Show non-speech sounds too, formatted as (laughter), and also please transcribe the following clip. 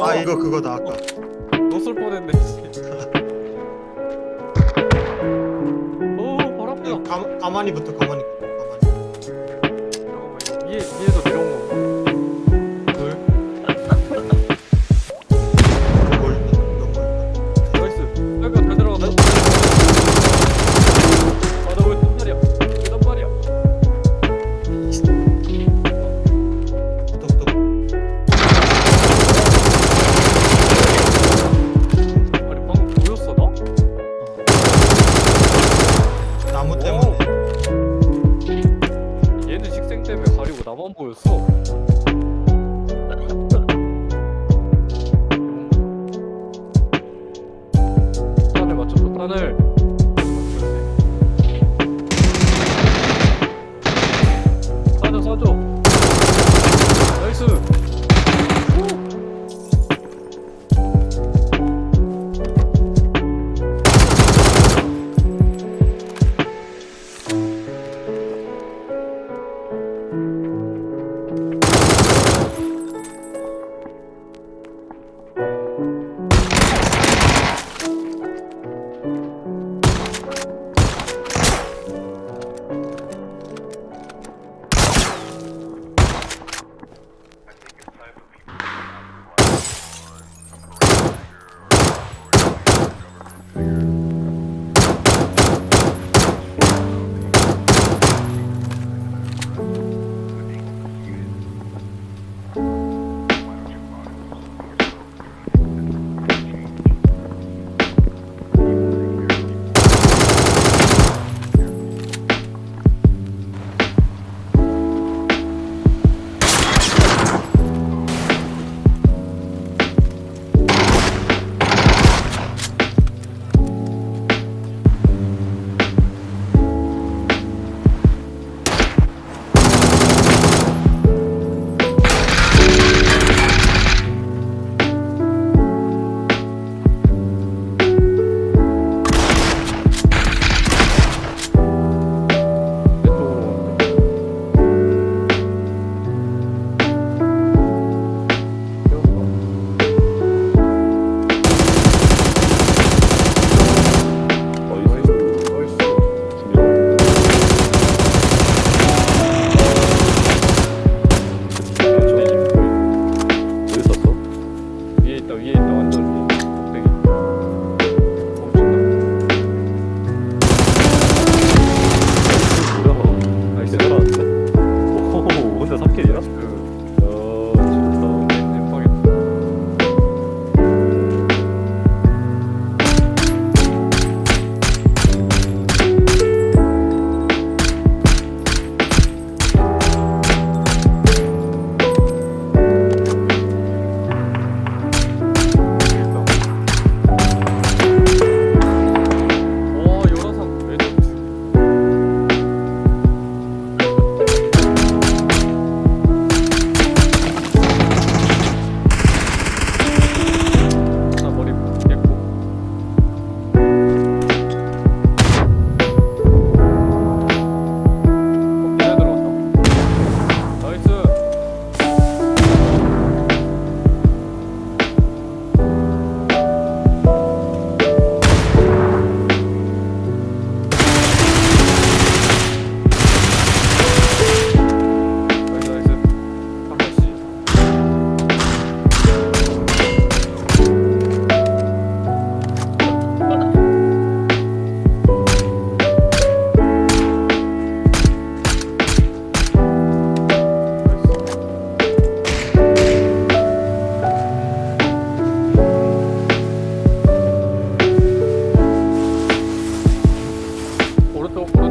아 이거 그거다 아까. 너쏠 뻔했네. (laughs) 오, 바로 앞이다. 가, 가만히부터 가만히. 가만히. 잠깐만, 위에 위에서 내려온 처음 보였어. 단을 맞춰서 단을 கொடுத்தோம்